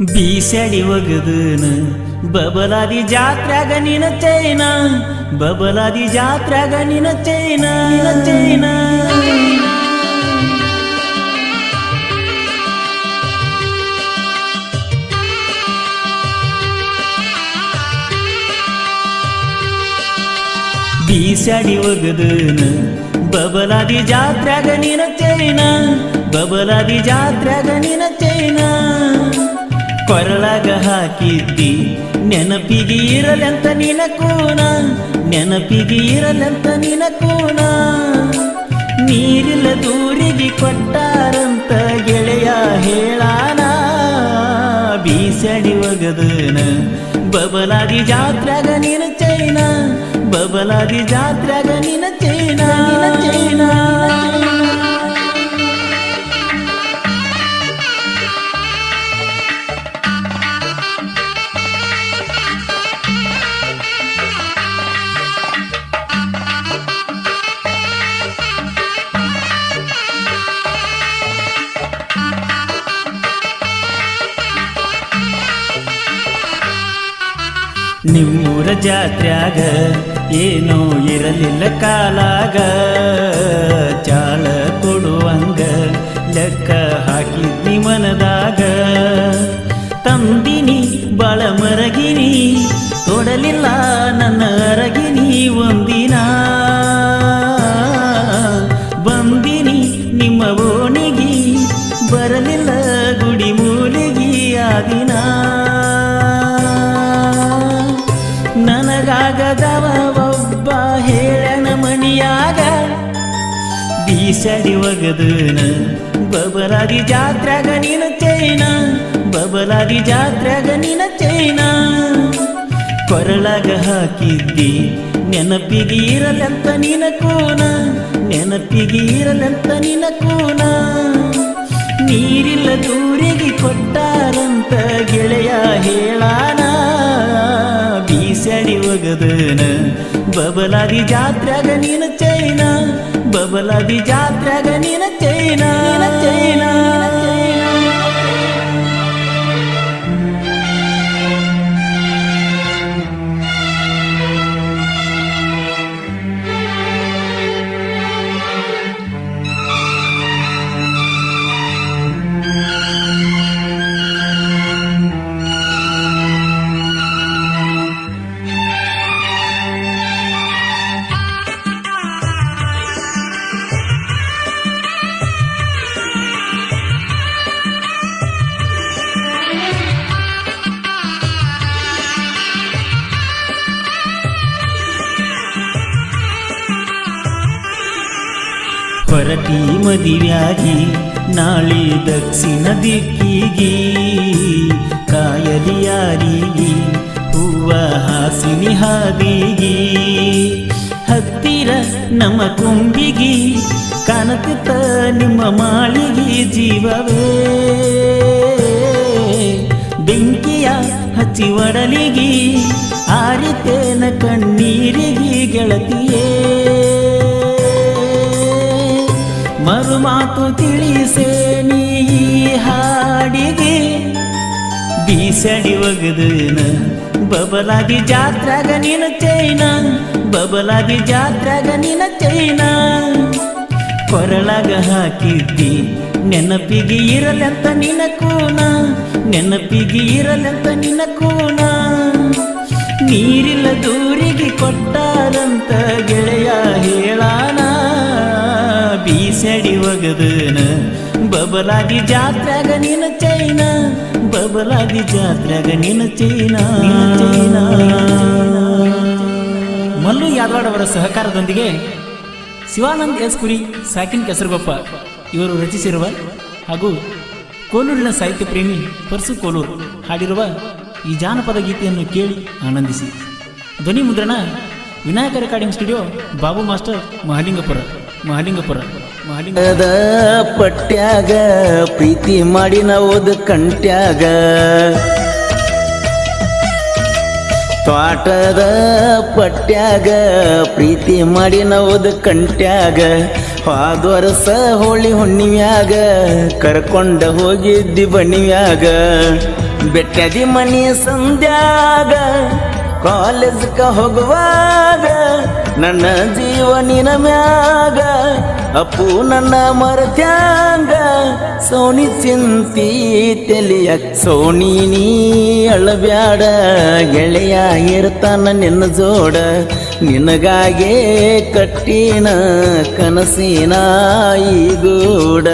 ಬೀಸಡಿ ಒಗದನ. ಬಬಲಾದಿ ಜಾತ್ರಾಗ ನಿನ ಚೈನ ಬಬಲಾದಿ ಜಾತ್ರಾಗ ನಿನ ಚೈನ ಚೈನ ಬೀಸಡಿ ಒಗದನ. ಬಬಲಾದಿ ಜಾತ್ರಾಗ ನಿನ ಚೈನ ಬಬಲಾದಿ ಜಾತ್ರಾಗ ನಿನ ಚೈನ ಕೊರಳಾಗ ಹಾಕಿದ್ದಿ. ನೆನಪಿಗೆ ಇರಲೆಂತ ನಿನ ಕೋಣ ನೆನಪಿಗೆ ಇರಲೆಂತ ನಿನ ಕೋಣ ನೀರಿಲ್ಲ ದೂರಿಗೆ ಕೊಟ್ಟಾರಂತ ಗೆಳೆಯ ಹೇಳಾನ? ಬೀಸಡಿ ಒಗದನ? ಬಬಲಾದಿ ಜಾತ್ರಾಗ ನಿನ ಚೈನ? ಬಬಲಾದಿ ಜಾತ್ರಾಗ ನಿನ ನಿಮ್ಮೂರ ಜಾತ್ರ್ಯಾಗ ಏನೋ ಇರಲಿಲ್ಲ ಕಾಲಾಗ. ಚಾಳ ಕೊಡುವಂಗ ಲೆಕ್ಕ ಹಾಕಿದ್ನಿ ಮನದಾಗ. ತಂದಿನಿ ಬಾಳ ಮರಗಿನಿ, ತೊಡಲಿಲ್ಲ ನನ್ನ ಅರಗಿನಿ ಒಂದಿನ. ನನಗಾಗದವ ಒಬ್ಬ ಹೇಳನ ಮಣಿಯಾಗ ಬೀಸಡಿ ಒಗದನ ಬಬಲಾದಿ ಜಾತ್ರೆಗ ನಿನ ಚೈನ, ಬಬಲಾದಿ ಜಾತ್ರೆಗ ನಿನ ಚೈನ. ಕೊರಳಾಗ ಹಾಕಿದ್ದಿ, ನೆನಪಿಗೆ ಇರಲೆಂತ ನಿನ ಕೋನ, ನೆನಪಿಗೆ ಇರಲೆಂತ ನಿನ ಕೋನ. ನೀರಿಲ್ಲ ದೂರಿಗೆ ಕೊಟ್ಟಾರಂತ ಬಬಲಾದಿ ಜಾತ್ರ್ಯಾಗ ನಿನ ಚೈನ ಬಬಲಾದಿ ಜಾತ್ರ್ಯಾಗ ನಿನ ಚೈನ ನಿನ ಚೈನ ಹೊರಟಿ ಮದಿವ್ಯಾಗಿ, ನಾಳೆ ದಕ್ಷಿಣ ದಿಕ್ಕಿಗಿ. ಕಾಯಲಿ ಯಾರಿಗಿ ಹೂವ ಹಾಸಿನಿ ಹಾದಿಗಿ. ಹತ್ತಿರ ನಮ್ಮ ಕುಂಬಿಗಿ ಕನಕತ ನಿಮ್ಮ ಮಾಳಿಗೆ ಜೀವವೇ. ಬೆಂಕಿಯ ಹಚ್ಚಿ ಒಡಲಿಗಿ, ಆರಿತೇನ ಕಣ್ಣೀರಿಗಿ ಗೆಳತಿಯೇ. ಮರುಮಾತು ತಿಳಿಸೆ ನೀ ಹಾಡಿಗೆ. ಬೀಸಡಿ ಒಗದನ ಬಬಲಾಗಿ ಜಾತ್ರಾಗ ನಿನ ಚೈನ. ಬಬಲಾಗಿ ಜಾತ್ರಾಗ ನಿನ ಚೈನ. ಕೊರಳಾಗ ಹಾಕಿದ್ದಿ, ನೆನಪಿಗೆ ಇರಲೆಂತ ನಿನ ಕೋಣ ನೆನಪಿಗೆ ಇರಲೆಂತ ನಿನ ಕೋಣ ನೀರಿಲ್ಲ ದೂರಿಗೆ ಕೊಟ್ಟಾರಂತ ಗೆಳೆಯ ಬೀಸಡಿ ಒಗದನ. ಬಬಲಾಗಿ ಜಾತ್ರಾಗ ನಿನ ಚೈನ. ಬಬಲಾಗಿ ಜಾತ್ರಾಗ ನಿನ ಚೈನ. ಮಲ್ಲು ಯಾದವಾಡ್ ಅವರ ಸಹಕಾರದೊಂದಿಗೆ ಶಿವಾನಂದ್ ಎಸ್ ಕುರಿ, ಸಾಕಿನ್ ಕೆಸರುಗೊಪ್ಪ ಇವರು ರಚಿಸಿರುವ ಹಾಗೂ ಕೋಲೂರಿನ ಸಾಹಿತ್ಯ ಪ್ರೇಮಿ ಪರ್ಸು ಕೋಲೂರು ಹಾಡಿರುವ ಈ ಜಾನಪದ ಗೀತೆಯನ್ನು ಕೇಳಿ ಆನಂದಿಸಿ. ಧ್ವನಿ ಮುದ್ರಣ Vinayaka recording studio Babu master Mahalingapura Mahalingapura. Mahalinga ದ ಪಟ್ಯಾಗ, ಪ್ರೀತಿ ಮಾಡಿ ಓದ ಕಂಟ್ಯಾಗ. ತ್ವಾಟದ ಪಟ್ಯಾಗ, ಪ್ರೀತಿ ಮಾಡಿ ಓದ ಕಂಟ್ಯಾಗ. ಹೋದ ಹೋಳಿ ಹುಣ್ಣಿಮ್ಯಾಗ, ಕರ್ಕೊಂಡ ಹೋಗಿದ್ದಿ ಬಣ್ಣಿಯಾಗ. ಬೆಟ್ಟದಿ ಮನಿ ಸಂಧ್ಯಾಗ ಕಾಲೇಜ್ಕ ಹೋಗುವಾಗ ನನ್ನ ಜೀವನಿನ ಮ್ಯಾಗ, ಅಪ್ಪು ನನ್ನ ಮರತ್ಯಾಂಗ ಸೋನಿ ಚಿಂತಿ ತೆಲಿಯ ಸೋನಿ ನೀ ಅಳಬ್ಯಾಡ, ಗೆಳೆಯ ಇರ್ತಾನ ನಿನ್ನ ಜೋಡ, ನಿನಗಾಗೆ ಕಟ್ಟಿನ ಕನಸಿನ ಈ ಗೂಡ.